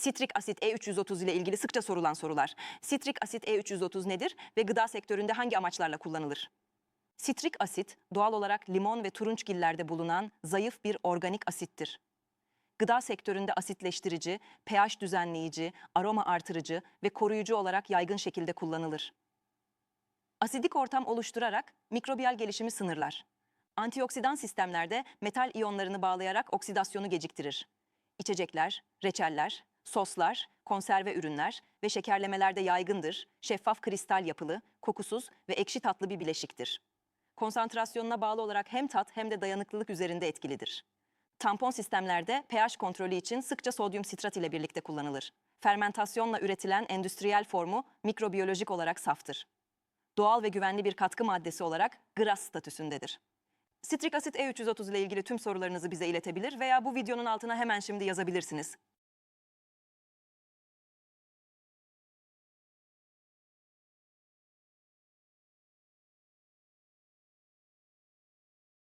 Sitrik asit E330 ile ilgili sıkça sorulan sorular. Sitrik asit E330 nedir ve gıda sektöründe hangi amaçlarla kullanılır? Sitrik asit doğal olarak limon ve turunçgillerde bulunan zayıf bir organik asittir. Gıda sektöründe asitleştirici, pH düzenleyici, aroma artırıcı ve koruyucu olarak yaygın şekilde kullanılır. Asidik ortam oluşturarak mikrobiyal gelişimi sınırlar. Antioksidan sistemlerde metal iyonlarını bağlayarak oksidasyonu geciktirir. İçecekler, reçeller, soslar, konserve ürünler ve şekerlemelerde yaygındır, şeffaf kristal yapılı, kokusuz ve ekşi tatlı bir bileşiktir. Konsantrasyonuna bağlı olarak hem tat hem de dayanıklılık üzerinde etkilidir. Tampon sistemlerde pH kontrolü için sıkça sodyum sitrat ile birlikte kullanılır. Fermentasyonla üretilen endüstriyel formu mikrobiyolojik olarak saftır. Doğal ve güvenli bir katkı maddesi olarak GRAS statüsündedir. Sitrik asit E330 ile ilgili tüm sorularınızı bize iletebilir veya bu videonun altına hemen şimdi yazabilirsiniz.